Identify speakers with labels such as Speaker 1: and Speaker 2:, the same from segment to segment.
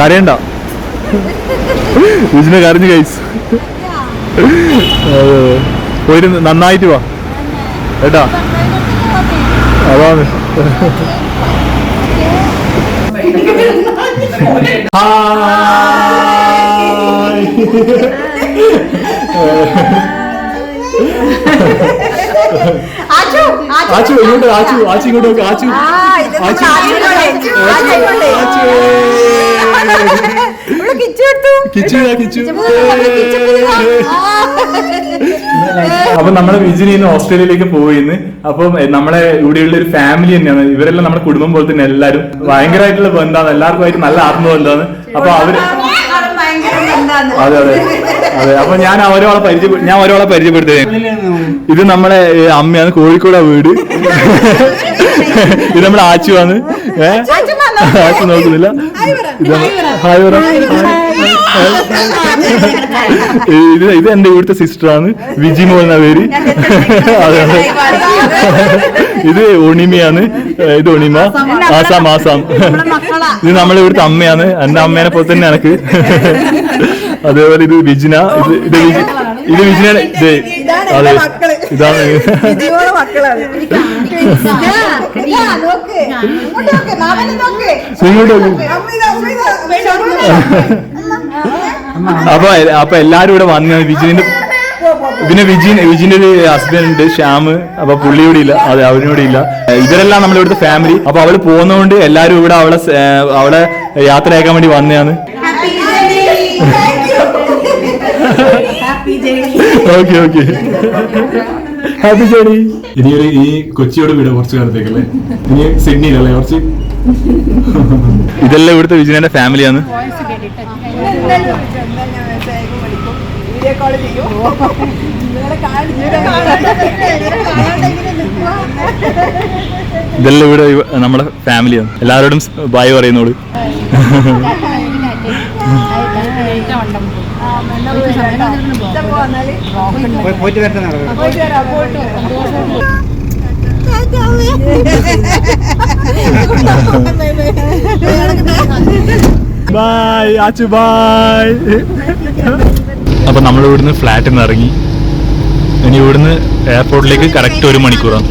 Speaker 1: കരയണ്ട. വിജിനെ കരഞ്ഞു കൈസ് പോയിട്ട് നന്നായിട്ട് വാ. കേട്ടാ? അതാണ്
Speaker 2: ആച്ചു,
Speaker 1: ഇങ്ങോട്ട് ആച്ചു ആച്ചു ഇങ്ങോട്ട് ആച്ചു. ആച്ചു.
Speaker 2: കിച്ചു എടുത്തു.
Speaker 1: കിച്ചു. അപ്പൊ നമ്മളെ വിജിനി ഇന്ന് ഓസ്ട്രേലിയയിലേക്ക് പോയിന്ന് അപ്പം നമ്മളെ ഇവിടെയുള്ള ഒരു ഫാമിലി തന്നെയാണ്. ഇവരെല്ലാം നമ്മുടെ കുടുംബം പോലെ തന്നെ എല്ലാരും ഭയങ്കരമായിട്ടുള്ള ബന്ധമാണ് എല്ലാവർക്കും ആയിട്ട് നല്ല ആത്മബന്ധമാണ് അപ്പൊ
Speaker 2: അവർ.
Speaker 1: അതെ അതെ. അതെ. അപ്പൊ ഞാൻ അവരോളെ പരിചയപ്പെടു ഞാൻ ഒരാളെ പരിചയപ്പെടുത്തേ ഇത് നമ്മളെ അമ്മയാണ്. കോഴിക്കോടാ വീട്. ഇത് നമ്മുടെ ആച്ചുവാണ്. ഏഹ്
Speaker 2: ആച്ചു
Speaker 1: നോക്കുന്നില്ല. ഹായ് പറ. ഇത് ഇത് എന്റെ ഇവിടുത്തെ സിസ്റ്റർ ആണ്. വിജി മോൾ എന്ന പേര്. അതെ അതെ ഇത് ഒണിമയാണ്. ഇത് ഒണിമ. ആസാം ആസാം. ഇത് നമ്മളെ ഇവിടുത്തെ അമ്മയാണ്. എന്റെ അമ്മേനെ പോലെ തന്നെ എനക്ക്. അതേപോലെ ഇത് വിജിന. ഇത് ഇത് വിജിന ഇത് വിജിനാണ്. ഇത് അതെ. ഇതാണ്.
Speaker 2: ഇതിയോടെ മക്കളാണ്. ഇതാ, ഇതാ, നോക്ക്. ഇങ്ങോട്ട്
Speaker 1: അപ്പൊ അപ്പൊ എല്ലാരും ഇവിടെ വന്നു വിജിന്റെ പിന്നെ വിജിൻ വിജിന്റെ ഒരു ഹസ്ബൻഡ് ഉണ്ട് ശ്യാമ് അപ്പൊ പുള്ളി ഇവിടെ ഇല്ല. അതെ അവനോട് ഇല്ല. ഇവരെല്ലാം നമ്മുടെ ഇവിടുത്തെ ഫാമിലി അപ്പൊ അവൾ പോകുന്നതുകൊണ്ട് എല്ലാരും ഇവിടെ അവളെ അവളെ യാത്രയാക്കാൻ വേണ്ടി വന്നതാണ്. ഓക്കെ ഓക്കെ ഹാപ്പി ജേണി ഇനി ഒരു ഈ കൊച്ചിയോട് വീട് കുറച്ച് കാലത്തേക്കല്ലേ? ഇനി സിഡ്നിയിലല്ലേ കുറച്ച്? ഇതെല്ലാം ഇവിടുത്തെ വിജിനെ ഫാമിലിയാണ്
Speaker 2: വീഡിയോ കോൾ ചെയ്യൂ. നിങ്ങളെ കാണിച്ചു
Speaker 1: ഇതെല്ലാം ഇവിടെ ഇവ- നമ്മുടെ ഫാമിലിയാണ് എല്ലാവരോടും ബായ് പറയുന്നോട്
Speaker 3: പോയിട്ട് വരട്ടെ നടക്കും
Speaker 1: ബായ് ആച്ചു ബായ് അപ്പൊ നമ്മൾ ഇവിടുന്ന് ഫ്ലാറ്റിൽ നിന്ന് ഇറങ്ങി. ഇനി ഇവിടുന്ന് എയർപോർട്ടിലേക്ക് കറക്റ്റ് ഒരു മണിക്കൂറാണ്.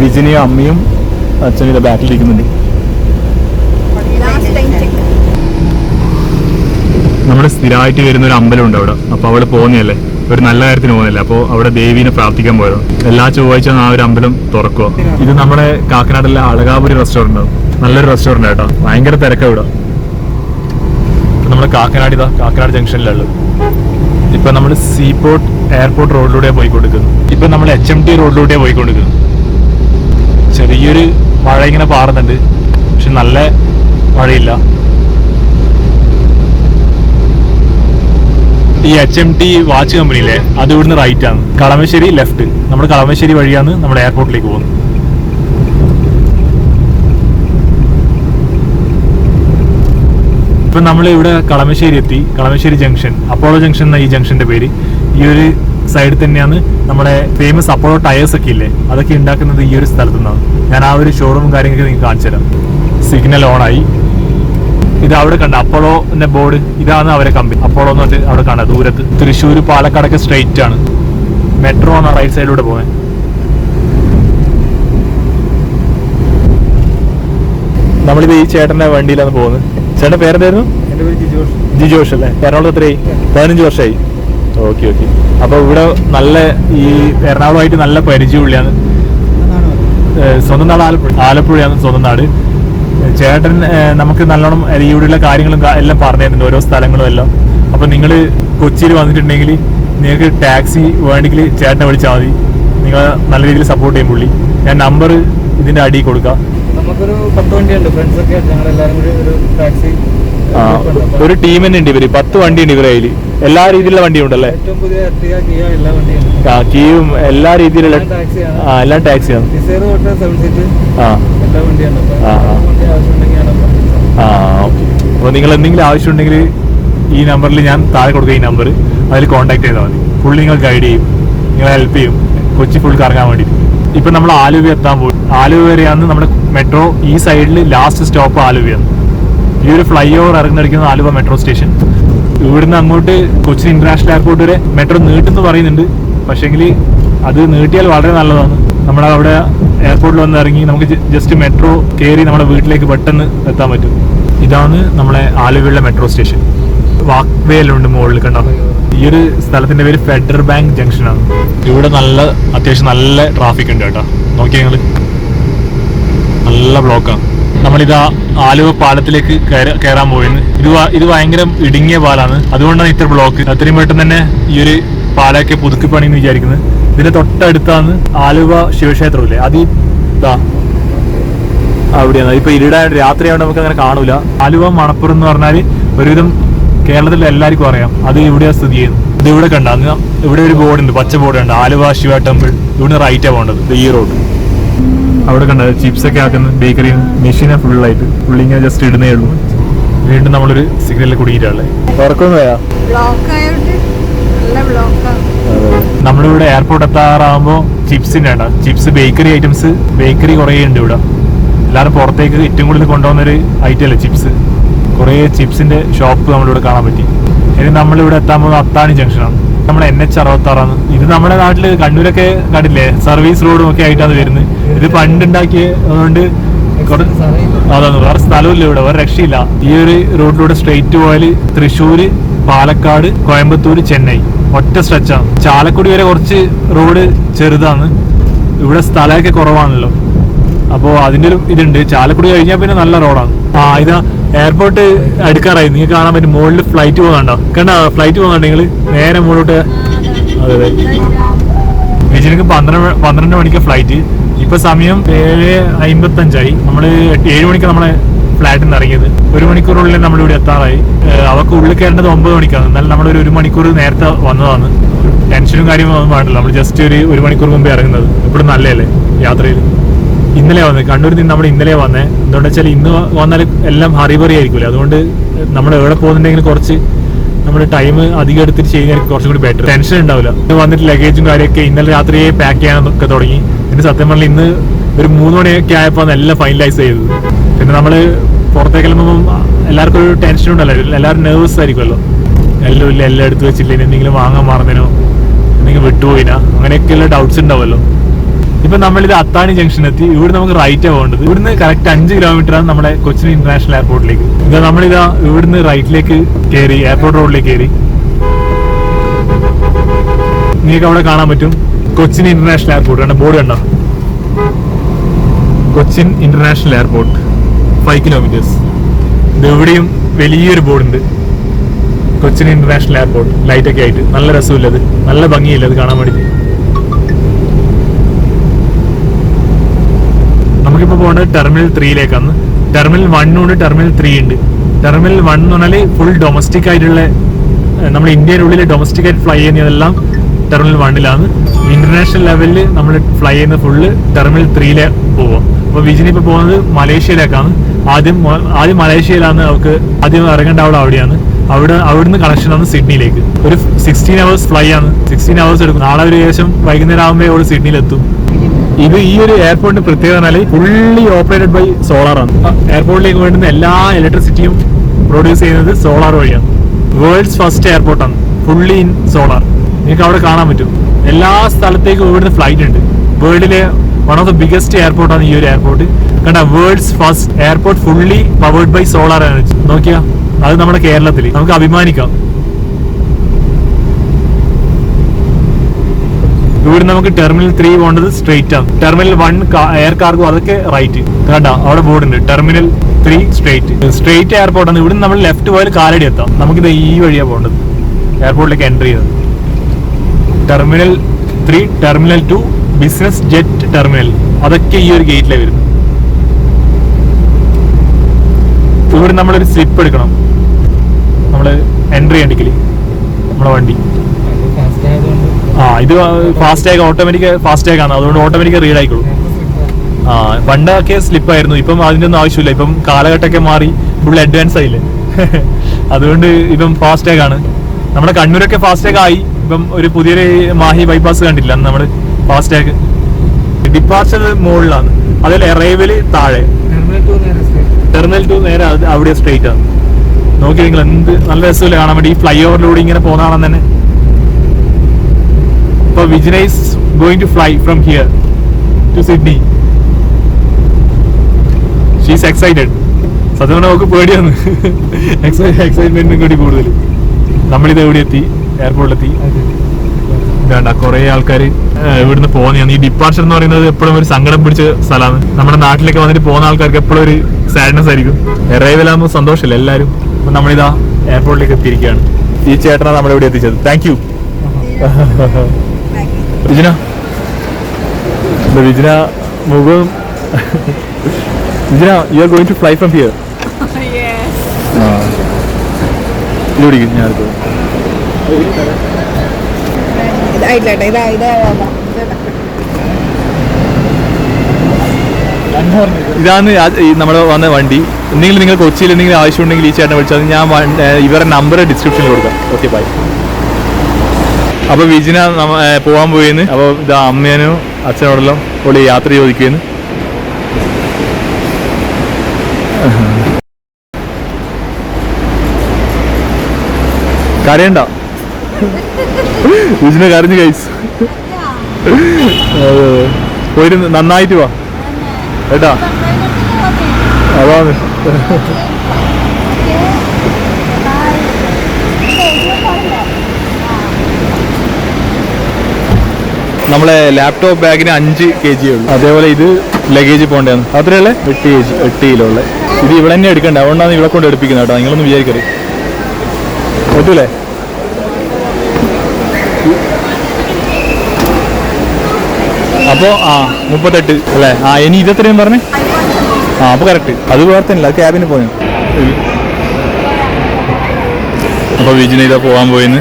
Speaker 1: വിജിനിയും അമ്മയും അച്ഛനും ഇതാ ബാക്കിലിരിക്കുന്നുണ്ട് നമ്മൾ സ്ഥിരമായിട്ട് വരുന്ന ഒരു അമ്പലം ഉണ്ട് അവിടെ. അപ്പൊ അവിടെ പോകുന്നതല്ലേ? ഒരു നല്ല കാര്യത്തിന് പോകുന്നില്ല അപ്പോൾ അവിടെ ദേവീനെ പ്രാർത്ഥിക്കാൻ പോയോ എല്ലാ ചൊവ്വാഴ്ച ആ ഒരു അമ്പലം തുറക്കുക ഇത് നമ്മുടെ കാക്കനാടിലെ അളകാപുരി റെസ്റ്റോറന്റ് നല്ലൊരു റെസ്റ്റോറന്റ് ആട്ടോ ഭയങ്കര തിരക്കാണ് ഇവിടെ. കാക്കനാട് ഇതാ കാക്കനാട് ജംഗ്ഷനിലുള്ളത് ഇപ്പൊ നമ്മൾ സീപോർട്ട് എയർപോർട്ട് റോഡിലൂടെ പോയിക്കൊണ്ടിരിക്കുന്നു. ഇപ്പൊ നമ്മൾ എച്ച് എം ടി റോഡിലൂടെ പോയിക്കൊണ്ടിരിക്കുന്നു. ചെറിയൊരു മഴ ഇങ്ങനെ പാറുന്നുണ്ട്. പക്ഷെ നല്ല മഴയില്ല. ഈ എച്ച് എം ടി വാച്ച് കമ്പനിയിലെ അത് ഇവിടുന്ന് റൈറ്റ് ആണ്. കളമശ്ശേരി ലെഫ്റ്റ് നമ്മൾ കളമശ്ശേരി വഴിയാണ് നമ്മുടെ എയർപോർട്ടിലേക്ക് പോകുന്നത്. ഇപ്പൊ നമ്മൾ ഇവിടെ കളമശ്ശേരി എത്തി കളമശ്ശേരി ജംഗ്ഷൻ അപ്പോളോ ജംഗ്ഷൻ എന്ന ഈ ജംഗ്ഷന്റെ പേര്. ഈ ഒരു സൈഡിൽ തന്നെയാണ് നമ്മുടെ ഫേമസ് അപ്പോളോ ടയേഴ്സ് ഒക്കെ ഇല്ലേ? അതൊക്കെ ഉണ്ടാക്കുന്നത് ഈ ഒരു സ്ഥലത്തു നിന്നാണ്. ഞാൻ ആ ഒരു ഷോറൂം കാര്യങ്ങളൊക്കെ നിങ്ങൾക്ക് കാണിച്ചു തരാം. സിഗ്നൽ ഓൺ ആയി. ഇത് അവിടെ കണ്ട അപ്പോളോന്റെ ബോർഡ് ഇതാണ് അവരെ കമ്പനി അപ്പോളോ എന്ന് പറഞ്ഞിട്ട് അവിടെ കാണാം ദൂരത്ത്. തൃശ്ശൂർ പാലക്കാടൊക്കെ സ്ട്രെയിറ്റ് ആണ്. മെട്രോ ആണ് റൈറ്റ് സൈഡിലൂടെ പോകാൻ നമ്മളിത് ഈ ചേട്ടന്റെ വണ്ടിയിലാണ് പോകുന്നത്. ചേട്ടന്റെ പേരെന്തായിരുന്നു?
Speaker 3: ജിജോഷ്
Speaker 1: അല്ലേ? എറണാകുളം എത്രയായി പതിനഞ്ച് വർഷമായി. Okay okay. അപ്പൊ ഇവിടെ നല്ല ഈ എറണാകുളമായിട്ട് നല്ല പരിചയമുള്ളതാണ് ഏഹ് സ്വന്തം നാട്. ആലപ്പുഴ. ആലപ്പുഴയാണ് സ്വന്തം നാട്. ചേട്ടൻ നമുക്ക് നല്ലോണം ഇവിടെയുള്ള കാര്യങ്ങളും എല്ലാം പറഞ്ഞു തരുന്നുണ്ട്. ഓരോ സ്ഥലങ്ങളും എല്ലാം. അപ്പൊ നിങ്ങൾ കൊച്ചിയിൽ വന്നിട്ടുണ്ടെങ്കിൽ നിങ്ങൾക്ക് ടാക്സി വേണമെങ്കിൽ ചേട്ടനെ വിളിച്ചാൽ മതി. നിങ്ങൾ നല്ല രീതിയിൽ സപ്പോർട്ട് ചെയ്യും പുള്ളി. ഞാൻ നമ്പർ ഇതിന്റെ അടിയിൽ കൊടുക്കാം.
Speaker 3: നമുക്കൊരു പത്ത് വണ്ടിയുണ്ട്. ഫ്രണ്ട്സ് ഒക്കെ ഞങ്ങൾ എല്ലാവരും കൂടി ഒരു ടാക്സി
Speaker 1: ഒരു ടീം തന്നെ ഉണ്ട് ഇവർ. പത്ത് വണ്ടി ഉണ്ട് ഇവരെ കയ്യിൽ എല്ലാ രീതിയിലുള്ള വണ്ടിയും ഉണ്ടല്ലേ
Speaker 3: ഏറ്റവും പുതിയ എർട്ടിക കിയ എല്ലാ
Speaker 1: കീയും എല്ലാ രീതിയിലുള്ള. ആ എല്ലാം ടാക്സിയാണ്
Speaker 3: ഡിസൈർ തൊട്ട് സെവൻ സീറ്റ്
Speaker 1: ആ.
Speaker 3: എല്ലാ വണ്ടിയാണ് അപ്പൊ
Speaker 1: ആ.
Speaker 3: വണ്ടി ആവശ്യമുണ്ടെങ്കിൽ.
Speaker 1: ആ ഓക്കെ. അപ്പോൾ നിങ്ങൾ എന്തെങ്കിലും ആവശ്യമുണ്ടെങ്കിൽ ഈ നമ്പറിൽ ഞാൻ താഴെ കൊടുക്കുക ഈ നമ്പർ അതിൽ കോൺടാക്ട് ചെയ്താൽ മതി. ഫുൾ നിങ്ങൾ ഗൈഡ് ചെയ്യും. നിങ്ങളെ ഹെൽപ്പ് ചെയ്യും. കൊച്ചി ഫുൾ കറങ്ങാൻ വേണ്ടി ഇപ്പം നമ്മൾ ആലുവ എത്താൻ പോയി. ആലുവ വരെയാണ് നമ്മുടെ മെട്രോ ഈ സൈഡിൽ ലാസ്റ്റ് സ്റ്റോപ്പ് ആലുവയാണ് ഈ ഒരു ഫ്ലൈ ഓവർ ഇറങ്ങിയിരിക്കുന്ന ആലുവ മെട്രോ സ്റ്റേഷൻ ഇവിടുന്ന് അങ്ങോട്ട് കൊച്ചി ഇന്റർനാഷണൽ എയർപോർട്ട് വരെ മെട്രോ നീട്ടുന്നു പറയുന്നുണ്ട്. പക്ഷേങ്കിൽ അത് നീട്ടിയാൽ വളരെ നല്ലതാണ്. നമ്മുടെ അവിടെ എയർപോർട്ടിൽ വന്ന് ഇറങ്ങി നമുക്ക് ജസ്റ്റ് മെട്രോ കയറി നമ്മുടെ വീട്ടിലേക്ക് പെട്ടെന്ന് എത്താൻ പറ്റും. ഇതാണ് നമ്മളെ ആലുവയുള്ള മെട്രോ സ്റ്റേഷൻ വാക്ക് വേ എല്ലാം ഉണ്ട് മുകളിൽ കണ്ടോ? ഈ ഒരു സ്ഥലത്തിന്റെ പേര് ഫെഡറൽ ബാങ്ക് ജംഗ്ഷൻ ആണ് ഇവിടെ നല്ല അത്യാവശ്യം നല്ല ട്രാഫിക് ഉണ്ട് കേട്ടോ. നോക്കി നിങ്ങൾ. നല്ല ബ്ലോക്കാണ് നമ്മളിതാ ആലുവ പാലത്തിലേക്ക് കയറാൻ പോയിന്ന് ഇത് ഇത് ഭയങ്കര ഇടുങ്ങിയ പാലാണ്. അതുകൊണ്ടാണ് ഇത്ര ബ്ലോക്ക് അത്രയും പെട്ടെന്ന് തന്നെ ഈ ഒരു പാലൊക്കെ പുതുക്കി പണിന്ന് വിചാരിക്കുന്നത് ഇതിന്റെ തൊട്ടടുത്താണ് ആലുവ ശിവക്ഷേത്രം ഇല്ലേ അത് ഇതാ അവിടെയാണ്. ഇപ്പൊ ഇരുടായ രാത്രിയാണ് നമുക്ക് അങ്ങനെ കാണൂല. ആലുവ മണപ്പുറം എന്ന് പറഞ്ഞാൽ ഒരുവിധം കേരളത്തിൽ എല്ലാവർക്കും അറിയാം. അത് ഇവിടെയാ സ്ഥിതി ചെയ്യുന്നത് ഇത് ഇവിടെ കണ്ട ഇവിടെ ഒരു ബോർഡ് ഉണ്ട് പച്ച ബോർഡ് ഉണ്ട്. ആലുവ ശിവ ടെമ്പിൾ ഇവിടുന്ന് റൈറ്റാ പോകേണ്ടത്. ഈ റോഡ് അവിടെ കണ്ട ചിപ്സ് ഒക്കെ ആക്കുന്ന ബേക്കറി മെഷീനെ ഫുള്ളായിട്ട് പുള്ളിങ്ങനെ ജസ്റ്റ് ഇടുന്നേ ഉള്ളൂ. വീണ്ടും നമ്മളൊരു സിഗ്നലിൽ
Speaker 2: ബ്ലോക്കാണ്
Speaker 1: നമ്മളിവിടെ എയർപോർട്ട് എത്താറാകുമ്പോൾ ചിപ്സ് വേണ്ട ചിപ്സ് ബേക്കറി ഐറ്റംസ് ബേക്കറി കുറേ ഉണ്ട് ഇവിടെ. എല്ലാവരും പുറത്തേക്ക് ഏറ്റവും കൂടുതൽ കൊണ്ടുപോകുന്ന ഒരു ഐറ്റം അല്ലേ ചിപ്സ് കുറേ ചിപ്സിന്റെ ഷോപ്പ് നമ്മളിവിടെ കാണാൻ പറ്റി. ഇനി നമ്മളിവിടെ എത്താൻ പോകുന്നത് അത്താണി ജംഗ്ഷനാണ് നമ്മുടെ എൻ എച്ച് അറുപത്താറാണ് ഇത് നമ്മുടെ നാട്ടിൽ കണ്ണൂരൊക്കെ കണ്ടില്ലേ? സർവീസ് റോഡും ഒക്കെ ആയിട്ടാണ് വരുന്നത്. ഇത് പണ്ടുണ്ടാക്കിയ അതുകൊണ്ട് അതാണ്. വേറെ സ്ഥലമില്ല ഇവിടെ. വേറെ രക്ഷയില്ല. ഈ ഒരു റോഡിലൂടെ സ്ട്രെയിറ്റ് പോയാൽ തൃശ്ശൂര് പാലക്കാട് കോയമ്പത്തൂർ ചെന്നൈ. ഒറ്റ സ്ട്രെച്ചാണ് ചാലക്കുടി വരെ കുറച്ച് റോഡ് ചെറുതാണ്. ഇവിടെ സ്ഥലമൊക്കെ കുറവാണല്ലോ. അപ്പോൾ അതിന്റെ ഒരു ഇതുണ്ട്. ചാലക്കുടി കഴിഞ്ഞാൽ പിന്നെ നല്ല റോഡാണ്. ആ ഇതാ എയർപോർട്ട് അടുക്കാറായി നിങ്ങൾക്ക് കാണാൻ പറ്റും. മുകളിൽ ഫ്ലൈറ്റ് പോകാണ്ടോ കണ്ട? ഫ്ലൈറ്റ് പോകാണ്ടെങ്കിൽ നിങ്ങൾ നേരെ മുകളിലോട്ട് അതെ അതെ. വിജയനക്ക് പന്ത്രണ്ട് പന്ത്രണ്ട് മണിക്ക് ഫ്ലൈറ്റ് ഇപ്പൊ സമയം ഏഴ് അമ്പത്തഞ്ചായി നമ്മൾ ഏഴ് മണിക്ക് നമ്മളെ ഫ്ലാറ്റിൽ നിന്ന് ഇറങ്ങിയത്. ഒരു മണിക്കൂറുള്ളിൽ നമ്മൾ ഇവിടെ എത്താറായി അവർക്ക് ഉള്ളിൽ കയറേണ്ടത് ഒമ്പത് മണിക്കാണ്. എന്നാലും നമ്മളൊരു ഒരു മണിക്കൂർ നേരത്തെ വന്നതാണ്. ടെൻഷനും കാര്യങ്ങളൊന്നും വേണ്ടല്ലോ. നമ്മൾ ജസ്റ്റ് ഒരു ഒരു മണിക്കൂർ മുമ്പേ ഇറങ്ങുന്നത്. ഇപ്പോഴും നല്ലതല്ലേ? യാത്രയിൽ ഇന്നലെ വന്നത് കണ്ണൂരിൽ നിന്ന് നമ്മൾ ഇന്നലെ വന്നേ. എന്തുകൊണ്ട് വെച്ചാൽ ഇന്ന് വന്നാൽ എല്ലാം ഹറിബറി ആയിരിക്കില്ല അതുകൊണ്ട് നമ്മൾ എവിടെ പോകുന്നുണ്ടെങ്കിൽ കുറച്ച് നമ്മൾ ടൈം അധികം എടുത്തിട്ട് ചെയ്യുന്ന കുറച്ചും കൂടി ബെറ്റർ ടെൻഷൻ ഉണ്ടാവില്ല. ഇന്ന് വന്നിട്ട് ലഗേജും കാര്യമൊക്കെ ഇന്നലെ രാത്രിയെ പാക്ക് ചെയ്യാനൊക്കെ തുടങ്ങി. പിന്നെ സത്യം പറഞ്ഞാൽ ഇന്ന് ഒരു മൂന്ന് മണിയൊക്കെ ആയപ്പോൾ എല്ലാം ഫൈനലൈസ് ചെയ്തത്. പിന്നെ നമ്മൾ പുറത്തേക്ക് എല്ലാം എല്ലാവർക്കും ഒരു ടെൻഷൻ ഉണ്ടല്ലോ. എല്ലാവരും നെർവസ് ആയിരിക്കുമല്ലോ. എല്ലാം ഇല്ല എല്ലാം എടുത്ത് വെച്ചില്ല? എന്തെങ്കിലും വാങ്ങാൻ മറന്നതിനോ എന്തെങ്കിലും വിട്ടുപോയിനാ? അങ്ങനെയൊക്കെയുള്ള ഡൗട്ട്സ് ഉണ്ടാവല്ലോ ഇപ്പൊ നമ്മളിത് അത്താണി ജംഗ്ഷൻ എത്തി ഇവിടെ നമുക്ക് റൈറ്റ് പോകേണ്ടത്. ഇവിടുന്ന് കറക്റ്റ് അഞ്ച് കിലോമീറ്റർ ആണ് നമ്മുടെ കൊച്ചിൻ ഇന്റർനാഷണൽ എയർപോർട്ടിലേക്ക് ഇതാ നമ്മളിതാ ഇവിടുന്ന് റൈറ്റിലേക്ക് കയറി എയർപോർട്ട് റോഡിലേക്ക് കയറി നിങ്ങൾക്ക് അവിടെ കാണാൻ പറ്റും. കൊച്ചിൻ ഇന്റർനാഷണൽ എയർപോർട്ട് ആണ്. ബോർഡ് കണ്ടോ? Cochin international airport five kilometres ഇതെവിടെയും വലിയൊരു ബോർഡ് ഉണ്ട് കൊച്ചിൻ ഇന്റർനാഷണൽ എയർപോർട്ട് ലൈറ്റ് ഒക്കെ ആയിട്ട്. നല്ല രസമില്ലത്. നല്ല ഭംഗിയില്ല അത് കാണാൻ വേണ്ടിയിട്ട്. നമുക്കിപ്പോ പോകേണ്ടത് ടെർമിനൽ ത്രീയിലേക്കാണ് ടെർമിനൽ വണ്ണും ഉണ്ട് ടെർമിനൽ ത്രീ ഉണ്ട്. ടെർമിനൽ വൺ എന്ന് പറഞ്ഞാൽ ഫുൾ ഡൊമസ്റ്റിക് ആയിട്ടുള്ള നമ്മൾ ഇന്ത്യയുടെ ഉള്ളിൽ ഡൊമസ്റ്റിക് ആയിട്ട് ഫ്ലൈ ചെയ്യുന്നതെല്ലാം ടെർമിനൽ വണ്ണിലാണ് ഇന്റർനാഷണൽ ലെവലിൽ നമ്മൾ ഫ്ലൈ ചെയ്യുന്ന ഫുള്ള് ടെർമിനൽ ത്രീയിലെ പോവാം. അപ്പോൾ വിജിനി ഇപ്പൊ പോകുന്നത് മലേഷ്യയിലേക്കാണ്. ആദ്യം ആദ്യം മലേഷ്യയിലാണ് അവർക്ക് ആദ്യം ഇറങ്ങേണ്ട അവിടെ അവിടെയാണ്. അവിടെ അവിടുന്ന് കണക്ഷൻ ആണ് സിഡ്നിയിലേക്ക്. ഒരു സിക്സ്റ്റീൻ അവേഴ്സ് ഫ്ലൈ ആണ്. സിക്സ്റ്റീൻ അവേഴ്സ് എടുക്കും. നാളെ ഒരു ഏകദേശം വൈകുന്നേരം ആകുമ്പോൾ അവിടെ സിഡ്നിയിൽ എത്തും ഇത് ഈ ഒരു എയർപോർട്ടിന് പ്രത്യേകത ഫുള്ളി ഓപ്പറേറ്റഡ് ബൈ സോളാർ ആണ്. എയർപോർട്ടിലേക്ക് വേണ്ടുന്ന എല്ലാ ഇലക്ട്രിസിറ്റിയും പ്രൊഡ്യൂസ് ചെയ്യുന്നത് സോളാർ വഴിയാണ്. വേൾഡ്സ് ഫസ്റ്റ് എയർപോർട്ടാണ് ഫുള്ളി ഇൻ സോളാർ നിങ്ങൾക്ക് അവിടെ കാണാൻ പറ്റും. എല്ലാ സ്ഥലത്തേക്കും ഇവിടുന്ന് ഫ്ലൈറ്റ് ഉണ്ട്. വേൾഡിലെ വൺ ഓഫ് ദ ബിഗസ്റ്റ് എയർപോർട്ടാണ് ഈ ഒരു എയർപോർട്ട് കണ്ട world's first airport fully powered by solar energy നോക്കിയാ അത് നമ്മുടെ കേരളത്തിൽ നമുക്ക് അഭിമാനിക്കാം. ഇവിടെ നമുക്ക് ടെർമിനൽ ത്രീ പോകേണ്ടത് സ്ട്രേറ്റ് ആണ് ടെർമിനൽ വൺ എയർ കാർഗോ അതൊക്കെ റൈറ്റ് കേട്ടാ അവിടെ ബോർഡ് ഉണ്ട്. Terminal three straight straight airport ആണ്. ഇവിടെ നമ്മൾ ലെഫ്റ്റ് പോയാൽ കാലടി എത്താം. നമുക്കിത് ഈ വഴിയാണ് പോകേണ്ടത് എയർപോർട്ടിലേക്ക് എൻട്രി ചെയ്തത് terminal three terminal two business jet terminal അതൊക്കെ ഈ ഒരു ഗേറ്റിലേ വരുന്നു ഇവിടെ നമ്മളൊരു സ്ലിപ്പ് എടുക്കണം. നമ്മൾ എൻട്രി ചെയ്യണ്ടെങ്കിൽ നമ്മളെ വണ്ടി. ആ ഇത് fast tag automatic fast tag ആണ്. അതുകൊണ്ട് ഓട്ടോമാറ്റിക് റീഡ് ആയിക്കോളും. ആ പണ്ടൊക്കെ സ്ലിപ്പ് ആയിരുന്നു. ഇപ്പം അതിന്റെ ഒന്നും ആവശ്യമില്ല. ഇപ്പം കാലഘട്ടമൊക്കെ മാറി ഫുൾ അഡ്വാൻസ് ആയില്ലേ? അതുകൊണ്ട് ഇപ്പം ഫാസ്റ്റ് ടാഗ് ആണ്. നമ്മുടെ കണ്ണൂരൊക്കെ ഫാസ്റ്റ് ടാഗ് ആയി. ഇപ്പം ഒരു പുതിയൊരു മാഹി ബൈപ്പാസ് കണ്ടില്ല നമ്മൾ ഫാസ്റ്റ് ടാഗ് ഡിപ്പാർച്ചർ മുകളിലാണ് അതിൽ എറൈവൽ താഴെ.
Speaker 3: ടെർമിനൽ ടു നേരെ
Speaker 1: അവിടെ സ്ട്രേറ്റ് ആണ്. നോക്കി നിങ്ങൾ എന്ത് നല്ല രസമില്ല കാണാൻ വേണ്ടി ഈ ഫ്ലൈ ഓവറിലൂടെ ഇങ്ങനെ പോകുന്നതാണെന്ന് തന്നെ. Vijina is going to fly from here to Sydney she's excited സത്യം പറഞ്ഞാൽ നമുക്ക് പേടിയാണ്. എക്സൈറ്റ്മെന്റിനും കൂടി കൂടുതൽ നമ്മളിത് എവിടെ എത്തി എയർപോർട്ടിലെത്തി വേണ്ട കുറേ ആൾക്കാർ ഇവിടുന്ന് പോകുന്നതാണ് ഈ ഡിപ്പാർച്ചർ എന്ന് പറയുന്നത് എപ്പോഴും ഒരു സങ്കടം പിടിച്ച സ്ഥലമാണ്. നമ്മുടെ നാട്ടിലേക്ക് വന്നിട്ട് പോകുന്ന ആൾക്കാർക്ക് എപ്പോഴും ഒരു സാഡ്നെസ് ആയിരിക്കും. അറൈവൽ ആകുമ്പോൾ സന്തോഷമില്ല എല്ലാവരും അപ്പൊ നമ്മളിതാ എയർപോർട്ടിലേക്ക് എത്തിയിരിക്കുകയാണ്. ഈ ചേട്ടനാണ് നമ്മളിവിടെ എത്തിച്ചത്. Thank you Vijina? വിജന മുഖം. Vijina you are going to fly from here പിടിക്കും ഞാൻ ഇതാണ് നമ്മുടെ വന്ന വണ്ടി. എന്തെങ്കിലും നിങ്ങൾ കൊച്ചിയിൽ എന്തെങ്കിലും ആവശ്യമുണ്ടെങ്കിൽ ഈ ചേട്ടനെ വിളിച്ചാൽ ഞാൻ ഇവരുടെ നമ്പർ ഡിസ്ക്രിപ്ഷനിൽ കൊടുക്കാം. ഓക്കെ ബൈ അപ്പൊ വിജിന പോകാൻ പോവാൻ പോയിന്ന്. അപ്പൊ ഇതാ അമ്മേനും അച്ഛനോടെല്ലാം പുള്ളി യാത്ര ചോദിക്കുന്നു. കരയണ്ട. വിജിന കരഞ്ഞു കൈസ് പോയിട്ട് നന്നായിട്ട് വാ. കേട്ടാ? അതാണ്. നമ്മളെ ലാപ്ടോപ്പ് ബാഗിന് അഞ്ച് കെ ജി ഉള്ളു. അതേപോലെ ഇത് ലഗേജ് പോകേണ്ടതാണ് അത്രയല്ലേ എട്ട് കെ ജി എട്ട് കിലോ ഉള്ളത് ഇത് ഇവിടെ തന്നെ എടുക്കണ്ട. അതുകൊണ്ടാണ് ഇവിടെ കൊണ്ട് എടുപ്പിക്കുന്നത് കേട്ടോ. നിങ്ങളൊന്ന് വിചാരിക്കരുത്. പറ്റൂലേ? അപ്പോ ആ മുപ്പത്തെട്ട് അല്ലേ? ആ ഇനി ഇതെത്രയും പറഞ്ഞു? ആ അപ്പൊ കറക്റ്റ് അത് വേർത്തനില്ല അത് ക്യാബിന് പോയി അപ്പൊ വിജിന് ഇതാ പോവാൻ പോയിന്ന്.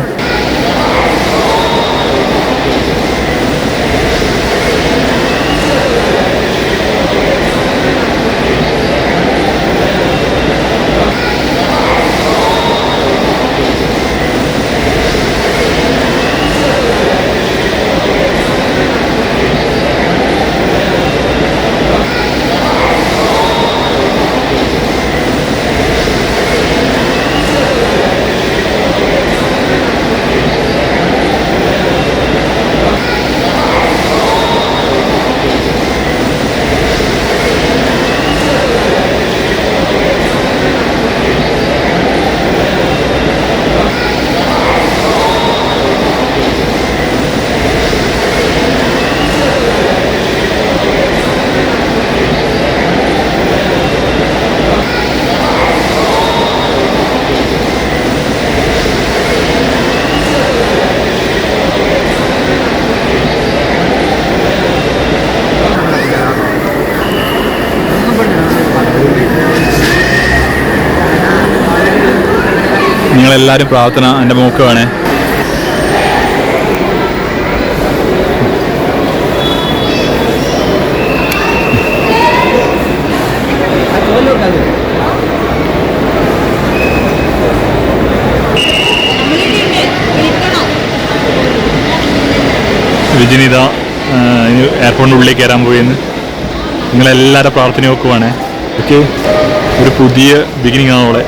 Speaker 1: നിങ്ങളെല്ലാവരും പ്രാർത്ഥന എന്റെ മൂക്ക് വേണേ. വിജിനിത എയർപോർട്ടിന്റെ ഉള്ളിലേക്ക് കയറാൻ പോയിന്ന്. നിങ്ങളെല്ലാവരുടെ പ്രാർത്ഥന നോക്കുവാണേ ഓക്കെ ഒരു പുതിയ ബിഗിനിങ് ആണ് അവിടെ.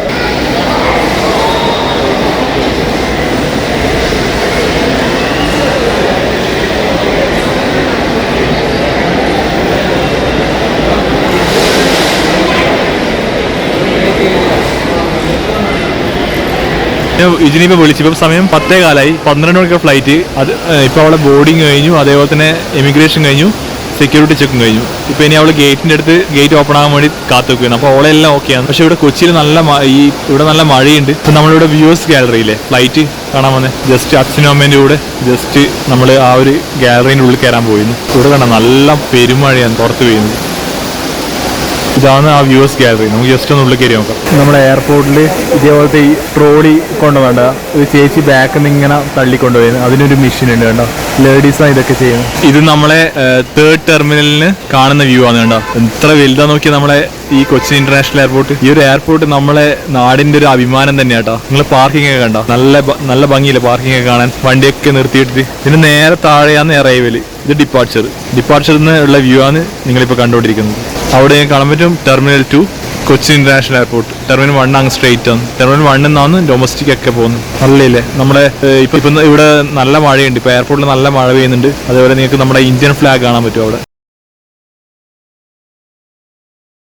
Speaker 1: ഇജിനിപ്പോ വിളിച്ചു ഇപ്പം സമയം പത്തേ കാലായി. പന്ത്രണ്ട് മണിക്ക് ഫ്ലൈറ്റ്. അത് ഇപ്പോൾ ഇപ്പൊ അവളെ ബോർഡിങ് കഴിഞ്ഞു. അതേപോലെ തന്നെ എമിഗ്രേഷൻ കഴിഞ്ഞു. സെക്യൂരിറ്റി ചെക്കും കഴിഞ്ഞു. ഇപ്പോൾ ഇനി അവൾ ഗേറ്റിന്റെ അടുത്ത് ഗേറ്റ് ഓപ്പൺ ആകാൻ വേണ്ടി കാത്തു വെക്കുകയാണ് അപ്പോൾ അവളെല്ലാം ഓക്കെയാണ് പക്ഷേ ഇവിടെ കൊച്ചിയിൽ നല്ല ഈ ഇവിടെ നല്ല മഴയുണ്ട്. ഇപ്പം നമ്മളിവിടെ വ്യൂവേഴ്സ് ഗാലറിയിലെ ഫ്ലൈറ്റ് കാണാൻ വന്നെ. ജസ്റ്റ് അച്ഛനും അമ്മേന്റെ കൂടെ ജസ്റ്റ് നമ്മൾ ആ ഒരു ഗാലറീന്റെ ഉള്ളിൽ കയറാൻ പോയിരുന്നു. ഇവിടെ കണ്ട നല്ല പെരുമഴയാണ് പുറത്ത് പെയ്യുന്നത്. ഇതാണ് ആ വ്യൂവേഴ്സ് ഗാലറി നമുക്ക് ജസ്റ്റ് ഒന്ന് ഉള്ളിൽ കയറി നോക്കാം. നമ്മുടെ എയർപോർട്ടിൽ ഇതേപോലത്തെ ഈ ട്രോളി കൊണ്ടുവേണ്ട ഒരു ചേച്ചി ബാക്കിൽ നിന്ന് ഇങ്ങനെ തള്ളിക്കൊണ്ടുപോയി അതിനൊരു മെഷീൻ ഉണ്ട് കേട്ടോ ലേഡീസാണ് ഇതൊക്കെ ചെയ്യുന്നത്. ഇത് നമ്മളെ തേർഡ് ടെർമിനലിന് കാണുന്ന വ്യൂ ആണ് കേട്ടോ എത്ര വലുതാ നോക്കിയാൽ നമ്മളെ ഈ കൊച്ചി ഇന്റർനാഷണൽ എയർപോർട്ട് ഈ ഒരു എയർപോർട്ട് നമ്മളെ നാടിന്റെ ഒരു അഭിമാനം തന്നെയാട്ടോ നിങ്ങൾ പാർക്കിംഗ് ഒക്കെ കണ്ടോ? നല്ല നല്ല ഭംഗിയില്ല പാർക്കിംഗ് ഒക്കെ കാണാൻ? വണ്ടിയൊക്കെ നിർത്തിയിട്ട് ഇതിന് നേരെ താഴെയാണ് അറൈവൽ ഇത് ഡിപ്പാർച്ചർ ഡിപ്പാർച്ചറിൽ നിന്ന് ഉള്ള വ്യൂ ആണ് നിങ്ങളിപ്പോൾ കണ്ടുകൊണ്ടിരിക്കുന്നത്. അവിടെ കാണാൻ പറ്റും terminal two Kochi international airport terminal one അങ്ങ് സ്ട്രേറ്റ് ആണ്. ടെർമിനൽ വണ്ണിൽ നിന്നാണ് ഡൊമസ്റ്റിക് ഒക്കെ പോകുന്നത്. നല്ലില്ലേ നമ്മുടെ ഇപ്പൊ ഇവിടെ നല്ല മഴയുണ്ട്. ഇപ്പൊ എയർപോർട്ടിൽ നല്ല മഴ പെയ്യുന്നുണ്ട്. അതേപോലെ നിങ്ങൾക്ക് നമ്മുടെ ഇന്ത്യൻ ഫ്ലാഗ് കാണാൻ പറ്റും അവിടെ.